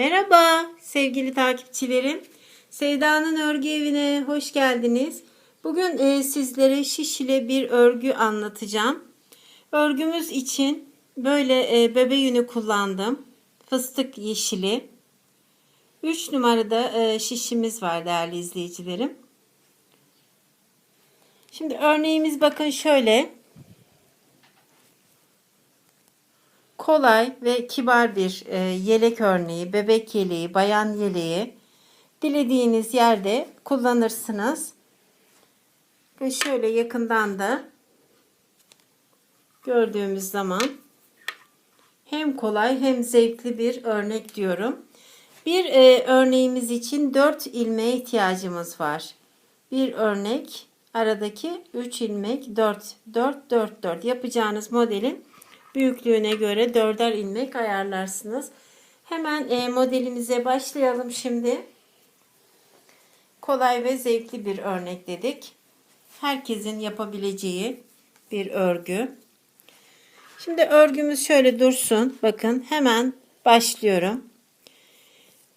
Merhaba sevgili takipçilerim. Sevda'nın örgü evine hoş geldiniz. Bugün e, sizlere şiş ile bir örgü anlatacağım. Örgümüz için böyle e, bebe yünü kullandım. Fıstık yeşili. 3 numarada e, şişimiz var değerli izleyicilerim. Şimdi örneğimiz bakın şöyle. Kolay ve kibar bir e, yelek örneği, bebek yeleği, bayan yeleği dilediğiniz yerde kullanırsınız. Ve şöyle yakından da gördüğümüz zaman hem kolay hem zevkli bir örnek diyorum. Bir e, örneğimiz için 4 ilmeğe ihtiyacımız var. Bir örnek aradaki 3 ilmek 4 4 4 4 yapacağınız modelin büyüklüğüne göre dörder ilmek ayarlarsınız. Hemen e, modelimize başlayalım şimdi. Kolay ve zevkli bir örnek dedik. Herkesin yapabileceği bir örgü. Şimdi örgümüz şöyle dursun. Bakın hemen başlıyorum.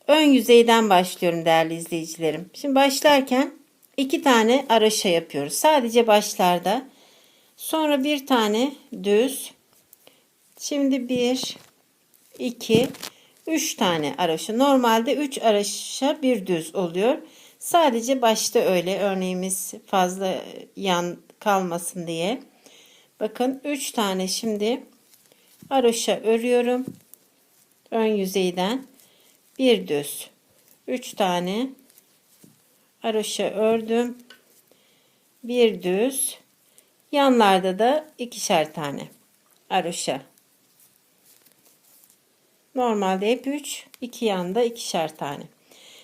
Ön yüzeyden başlıyorum değerli izleyicilerim. Şimdi başlarken iki tane araşa yapıyoruz. Sadece başlarda. Sonra bir tane düz Şimdi 1, 2, 3 tane araşa. Normalde 3 araşa bir düz oluyor. Sadece başta öyle. Örneğimiz fazla yan kalmasın diye. Bakın 3 tane şimdi araşa örüyorum. Ön yüzeyden bir düz. 3 tane araşa ördüm. Bir düz. Yanlarda da ikişer tane araşa. Normalde hep 3, iki yanda ikişer tane.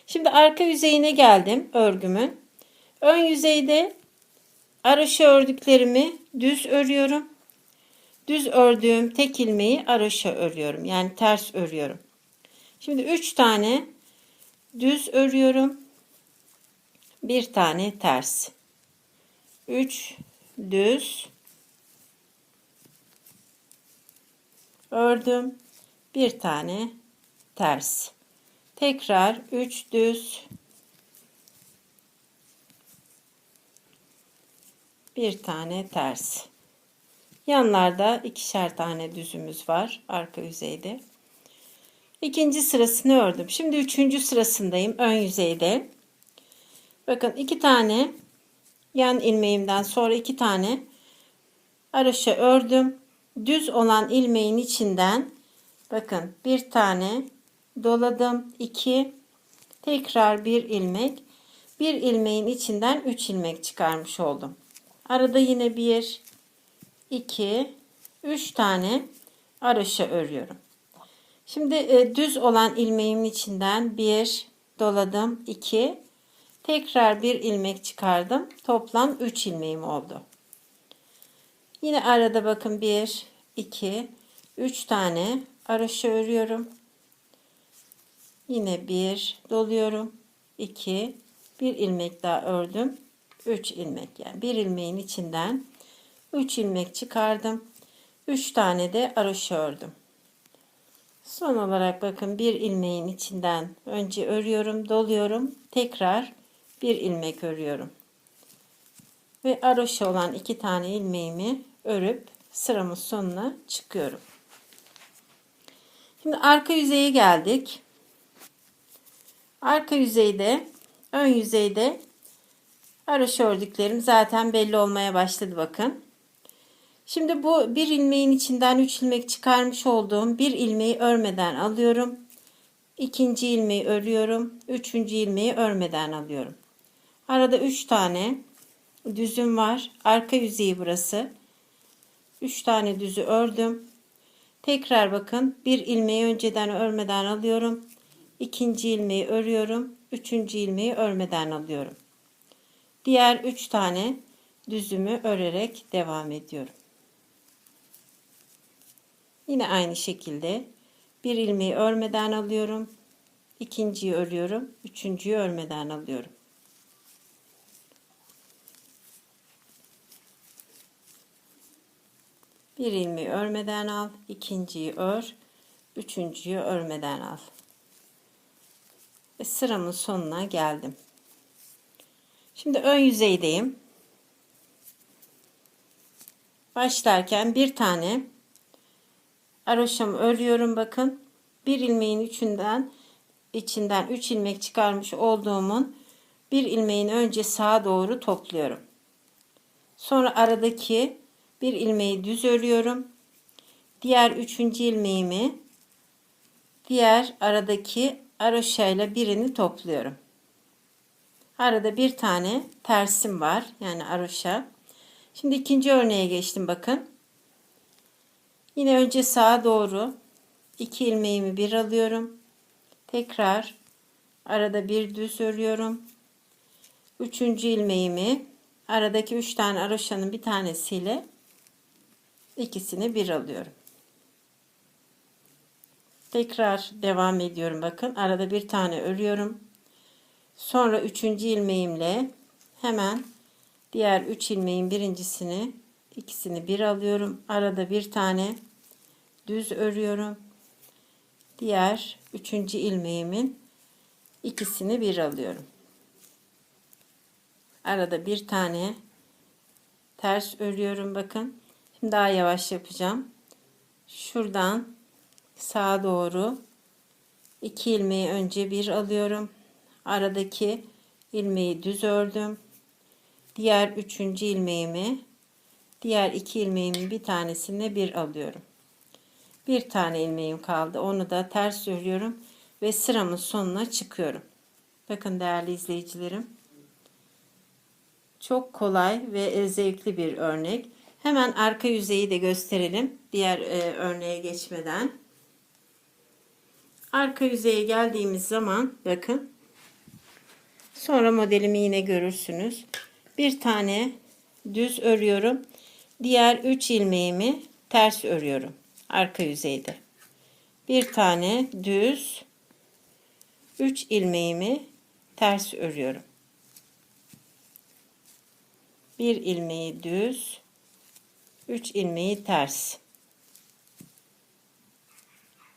Şimdi arka yüzeyine geldim örgümün. Ön yüzeyde araşı ördüklerimi düz örüyorum. Düz ördüğüm tek ilmeği araşa örüyorum. Yani ters örüyorum. Şimdi 3 tane düz örüyorum. Bir tane ters. 3 düz ördüm bir tane ters. Tekrar 3 düz bir tane ters. Yanlarda ikişer tane düzümüz var arka yüzeyde. İkinci sırasını ördüm. Şimdi üçüncü sırasındayım ön yüzeyde. Bakın iki tane yan ilmeğimden sonra iki tane araşa ördüm. Düz olan ilmeğin içinden Bakın bir tane doladım. 2 tekrar bir ilmek. Bir ilmeğin içinden 3 ilmek çıkarmış oldum. Arada yine 1 2 3 tane araşa örüyorum. Şimdi e, düz olan ilmeğimin içinden 1 doladım. 2 tekrar bir ilmek çıkardım. Toplam 3 ilmeğim oldu. Yine arada bakın 1 2 3 tane araşı örüyorum. Yine bir doluyorum. 2 bir ilmek daha ördüm. 3 ilmek yani bir ilmeğin içinden 3 ilmek çıkardım. 3 tane de araşı ördüm. Son olarak bakın bir ilmeğin içinden önce örüyorum, doluyorum. Tekrar bir ilmek örüyorum. Ve araşı olan iki tane ilmeğimi örüp sıramın sonuna çıkıyorum. Şimdi arka yüzeye geldik. Arka yüzeyde, ön yüzeyde araş ördüklerim zaten belli olmaya başladı bakın. Şimdi bu bir ilmeğin içinden 3 ilmek çıkarmış olduğum bir ilmeği örmeden alıyorum. İkinci ilmeği örüyorum. Üçüncü ilmeği örmeden alıyorum. Arada 3 tane düzüm var. Arka yüzeyi burası. 3 tane düzü ördüm. Tekrar bakın bir ilmeği önceden örmeden alıyorum. ikinci ilmeği örüyorum. Üçüncü ilmeği örmeden alıyorum. Diğer üç tane düzümü örerek devam ediyorum. Yine aynı şekilde bir ilmeği örmeden alıyorum. ikinciyi örüyorum. Üçüncüyü örmeden alıyorum. Bir ilmeği örmeden al, ikinciyi ör, üçüncüyü örmeden al. Ve sıramın sonuna geldim. Şimdi ön yüzeydeyim. Başlarken bir tane aroşamı örüyorum bakın. Bir ilmeğin içinden içinden 3 ilmek çıkarmış olduğumun bir ilmeğin önce sağa doğru topluyorum. Sonra aradaki bir ilmeği düz örüyorum. Diğer üçüncü ilmeğimi diğer aradaki aroşayla birini topluyorum. Arada bir tane tersim var. Yani aroşa. Şimdi ikinci örneğe geçtim bakın. Yine önce sağa doğru iki ilmeğimi bir alıyorum. Tekrar arada bir düz örüyorum. Üçüncü ilmeğimi aradaki üç tane aroşanın bir tanesiyle ikisini bir alıyorum. Tekrar devam ediyorum bakın. Arada bir tane örüyorum. Sonra üçüncü ilmeğimle hemen diğer üç ilmeğin birincisini ikisini bir alıyorum. Arada bir tane düz örüyorum. Diğer üçüncü ilmeğimin ikisini bir alıyorum. Arada bir tane ters örüyorum bakın. Şimdi daha yavaş yapacağım. Şuradan sağa doğru iki ilmeği önce bir alıyorum. Aradaki ilmeği düz ördüm. Diğer üçüncü ilmeğimi diğer iki ilmeğimin bir tanesine bir alıyorum. Bir tane ilmeğim kaldı. Onu da ters örüyorum ve sıramın sonuna çıkıyorum. Bakın değerli izleyicilerim. Çok kolay ve zevkli bir örnek. Hemen arka yüzeyi de gösterelim. Diğer e, örneğe geçmeden. Arka yüzeye geldiğimiz zaman bakın. Sonra modelimi yine görürsünüz. Bir tane düz örüyorum. Diğer 3 ilmeğimi ters örüyorum. Arka yüzeyde. Bir tane düz 3 ilmeğimi ters örüyorum. Bir ilmeği düz 3 ilmeği ters.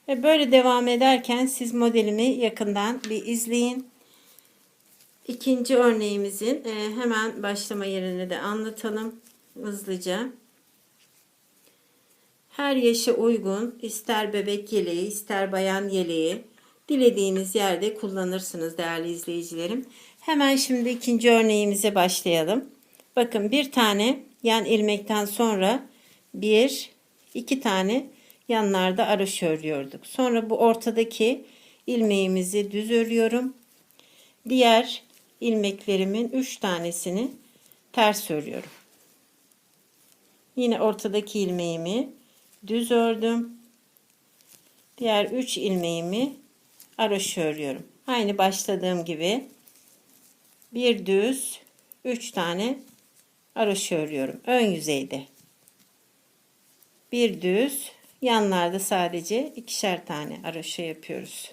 Ve böyle devam ederken siz modelimi yakından bir izleyin. İkinci örneğimizin e, hemen başlama yerini de anlatalım hızlıca. Her yaşa uygun ister bebek yeleği ister bayan yeleği dilediğiniz yerde kullanırsınız değerli izleyicilerim. Hemen şimdi ikinci örneğimize başlayalım. Bakın bir tane yan ilmekten sonra bir iki tane yanlarda araş örüyorduk. Sonra bu ortadaki ilmeğimizi düz örüyorum. Diğer ilmeklerimin 3 tanesini ters örüyorum. Yine ortadaki ilmeğimi düz ördüm. Diğer 3 ilmeğimi araş örüyorum. Aynı başladığım gibi bir düz 3 tane araş örüyorum ön yüzeyde. Bir düz yanlarda sadece ikişer tane araşa yapıyoruz.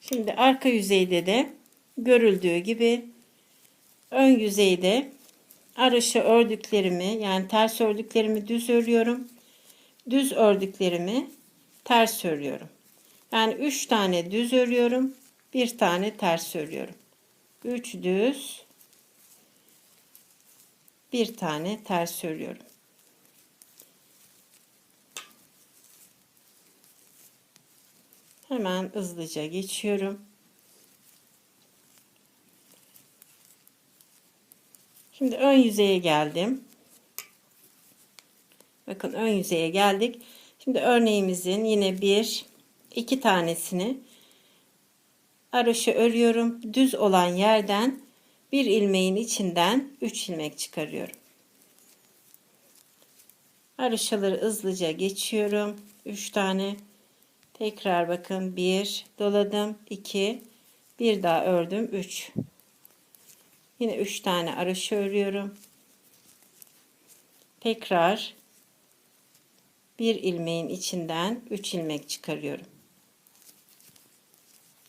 Şimdi arka yüzeyde de görüldüğü gibi ön yüzeyde araşı ördüklerimi yani ters ördüklerimi düz örüyorum. Düz ördüklerimi ters örüyorum. Yani 3 tane düz örüyorum. Bir tane ters örüyorum. 3 düz bir tane ters örüyorum. Hemen hızlıca geçiyorum. Şimdi ön yüzeye geldim. Bakın ön yüzeye geldik. Şimdi örneğimizin yine bir iki tanesini araşı örüyorum. Düz olan yerden bir ilmeğin içinden 3 ilmek çıkarıyorum. Araşaları hızlıca geçiyorum. 3 tane. Tekrar bakın. 1 doladım. 2 bir daha ördüm. 3 yine 3 tane araşı örüyorum. Tekrar bir ilmeğin içinden 3 ilmek çıkarıyorum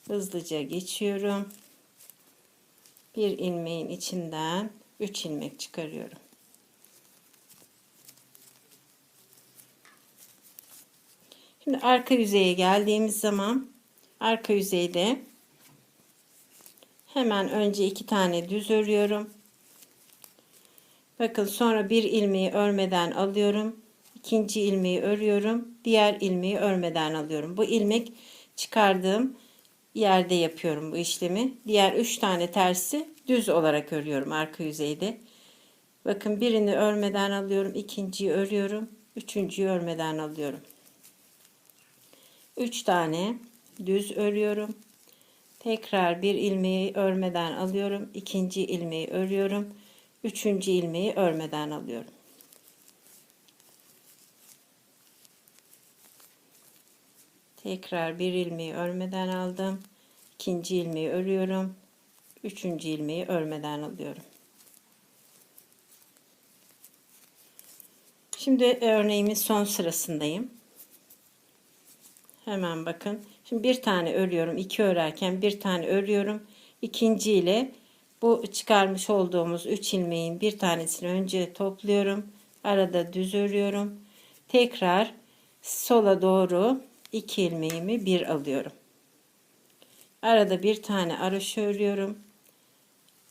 hızlıca geçiyorum bir ilmeğin içinden 3 ilmek çıkarıyorum Şimdi arka yüzeye geldiğimiz zaman arka yüzeyde hemen önce iki tane düz örüyorum. Bakın sonra bir ilmeği örmeden alıyorum. İkinci ilmeği örüyorum. Diğer ilmeği örmeden alıyorum. Bu ilmek çıkardığım yerde yapıyorum bu işlemi. Diğer üç tane tersi düz olarak örüyorum arka yüzeyde. Bakın birini örmeden alıyorum. ikinciyi örüyorum. Üçüncüyü örmeden alıyorum. Üç tane düz örüyorum. Tekrar bir ilmeği örmeden alıyorum. ikinci ilmeği örüyorum. Üçüncü ilmeği örmeden alıyorum. Tekrar bir ilmeği örmeden aldım. İkinci ilmeği örüyorum. Üçüncü ilmeği örmeden alıyorum. Şimdi örneğimin son sırasındayım. Hemen bakın. Şimdi bir tane örüyorum. iki örerken bir tane örüyorum. İkinci ile bu çıkarmış olduğumuz 3 ilmeğin bir tanesini önce topluyorum. Arada düz örüyorum. Tekrar sola doğru 2 ilmeğimi bir alıyorum. Arada bir tane araşı örüyorum.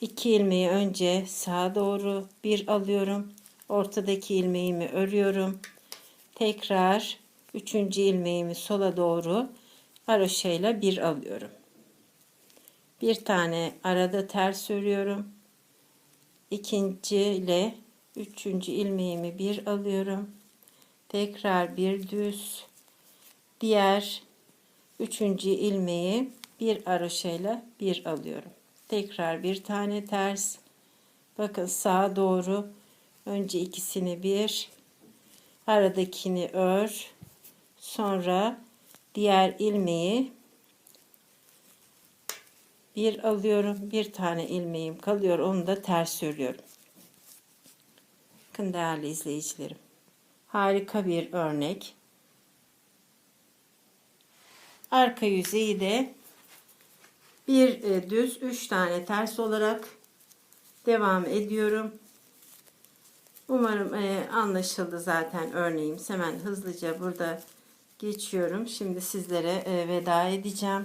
2 ilmeği önce sağa doğru bir alıyorum. Ortadaki ilmeğimi örüyorum. Tekrar üçüncü ilmeğimi sola doğru haroşayla bir alıyorum. Bir tane arada ters örüyorum. İkinci ile üçüncü ilmeğimi bir alıyorum. Tekrar bir düz. Diğer üçüncü ilmeği bir aroşayla bir alıyorum. Tekrar bir tane ters. Bakın sağa doğru önce ikisini bir aradakini ör. Sonra diğer ilmeği bir alıyorum. Bir tane ilmeğim kalıyor. Onu da ters örüyorum. Bakın değerli izleyicilerim. Harika bir örnek. Arka yüzeyi de bir e, düz, üç tane ters olarak devam ediyorum. Umarım e, anlaşıldı zaten örneğim. Hemen hızlıca burada geçiyorum. Şimdi sizlere e, veda edeceğim.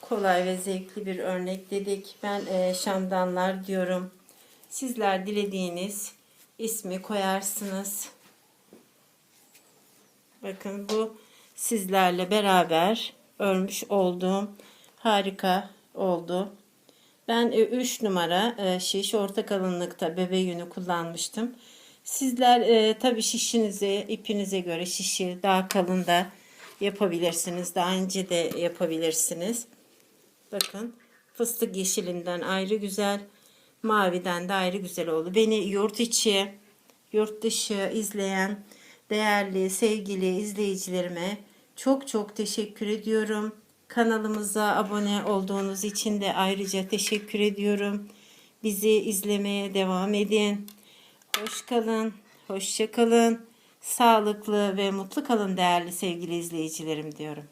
Kolay ve zevkli bir örnek dedik. Ben şamdanlar diyorum. Sizler dilediğiniz ismi koyarsınız. Bakın bu sizlerle beraber örmüş olduğum harika oldu. Ben 3 numara e, şiş orta kalınlıkta bebe yünü kullanmıştım. Sizler e, tabi şişinize, ipinize göre şişi daha kalın da yapabilirsiniz. Daha ince de yapabilirsiniz. Bakın fıstık yeşilinden ayrı güzel. Maviden de ayrı güzel oldu. Beni yurt içi, yurt dışı izleyen değerli, sevgili izleyicilerime çok çok teşekkür ediyorum. Kanalımıza abone olduğunuz için de ayrıca teşekkür ediyorum. Bizi izlemeye devam edin. Hoş kalın, hoşça kalın. Sağlıklı ve mutlu kalın değerli sevgili izleyicilerim diyorum.